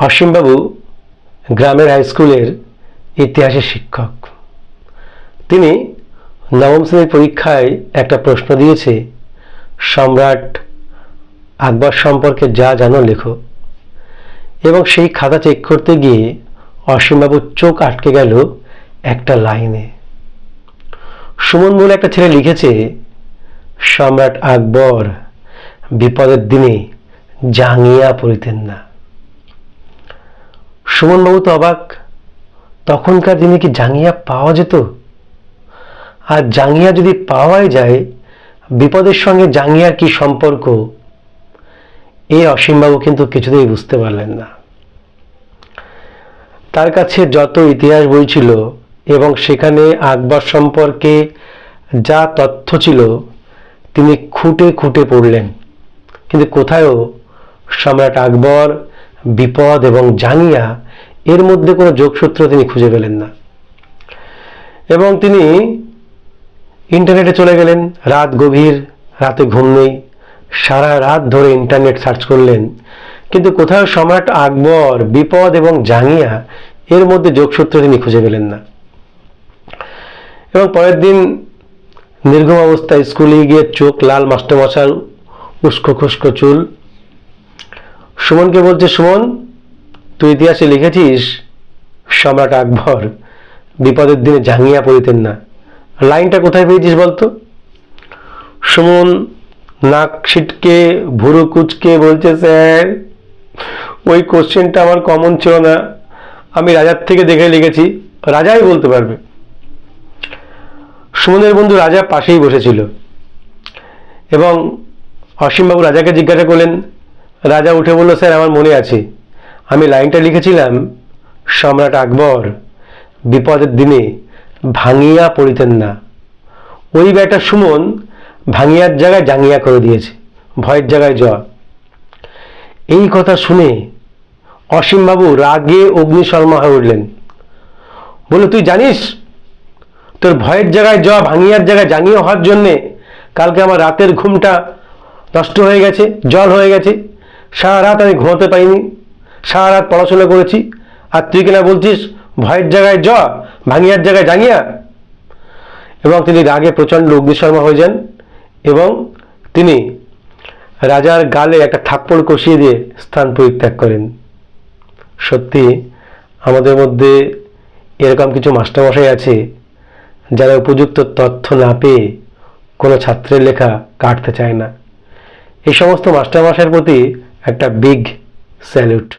অসীমবাবু গ্রামের হাই স্কুলের ইতিহাসের শিক্ষক। তিনি নবম শ্রেণির পরীক্ষায় একটা প্রশ্ন দিয়েছে, সম্রাট আকবর সম্পর্কে যা জানো লেখো। এবং সেই খাতা চেক করতে গিয়ে অসীমবাবুর চোখ আটকে গেল একটা লাইনে। সুমন বলে একটা ছেলে লিখেছে, সম্রাট আকবর বিপদের দিনে জাঙ্গিয়া পড়িতেন না। সুমনবাবু তো অবাক। তখনকার দিনে কি জাঙ্গিয়া পাওয়া যেত? আর জাঙ্গিয়া যদি পাওয়াই যায়, বিপদের সঙ্গে জাঙ্গিয়ার কি সম্পর্ক? এ অসীমবাবু কিন্তু কিছুতেই বুঝতে পারলেন না। তার কাছে যত ইতিহাস বই ছিল এবং সেখানে আকবর সম্পর্কে যা তথ্য ছিল, তিনি খুঁটে খুঁটে পড়লেন। কিন্তু কোথায়ও সম্রাট আকবর, বিপদ এবং জাঙ্গিয়া এর মধ্যে কোনো যোগসূত্র তিনি খুঁজে পেলেন না। এবং তিনি ইন্টারনেটে চলে গেলেন, রাত গভীর, রাতে ঘুম নেই, সারা রাত ধরে ইন্টারনেট সার্চ করলেন। কিন্তু কোথাও সম্রাট আকবর, বিপদ এবং জাঙ্গিয়া এর মধ্যে যোগসূত্র তিনি খুঁজে পেলেন না। এবং পরের দিন নির্গম অবস্থায় স্কুলে গিয়ে চোখ লাল মাস্টারমশার উস্কো খুস্কো চুল। সুমনকে বলছে, সুমন তুই ইতিহাসে লিখেছিস, সম্রাট আকবর, বিপদের দিনে জাঙ্গিয়া পড়িতেন না। লাইনটা কোথায় পেয়েছিস বলতো? সুমন নাক ছিটকে, ভুরু কুচকে বলছে, স্যার, ওই কোশ্চেনটা আমার কমন ছিল না। আমি রাজার থেকে দেখে লিখেছি, রাজাই বলতে পারবে। সুমনের বন্ধু রাজা পাশেই বসেছিল এবং অসীমবাবু রাজাকে জিজ্ঞাসা করলেন, রাজা উঠে বলল, স্যার, আমার মনে আছে। আমি লাইনটা লিখেছিলাম, সম্রাট আকবর, বিপদের দিনে ভাঙিয়া পড়িতেন না। ওই ব্যাটা সুমন ভাঙিয়ার জায়গায় জাঙ্গিয়া করে দিয়েছে, ভয়ের জায়গায় জ এই কথা শুনে অসীমবাবু রাগে অগ্নিশর্মা হয়ে উঠলেন। বলে তুই জানিস, তোর ভয়ের জায়গায় জ ভাঙিয়ার জায়গায় জাঙ্গিয়া হওয়ার জন্যে কালকে আমার রাতের ঘুমটা নষ্ট হয়ে গেছে, জল হয়ে গেছে। সারা রাত আমি ঘুমাতে পারিনি। সারা রাত পড়াশোনা করেছি। আর তুই কিনা বলছিস, ভয়ের জায়গায় জ, ভাঙিয়ার জায়গায় জাঙ্গিয়া এবং তিনি রাগে প্রচণ্ড অগ্নিশর্মা হয়ে যান এবং তিনি রাজার গালে একটা থাপ্পড় কষিয়ে দিয়ে স্থান পরিত্যাগ করেন। সত্যি, আমাদের মধ্যে এরকম কিছু মাস্টারমশাই আছে যারা উপযুক্ত তথ্য না পেয়ে কোনো ছাত্রের লেখা কাটতে চায় না। এই সমস্ত মাস্টারমশাইয়ের প্রতি একটা বিগ স্যালুট।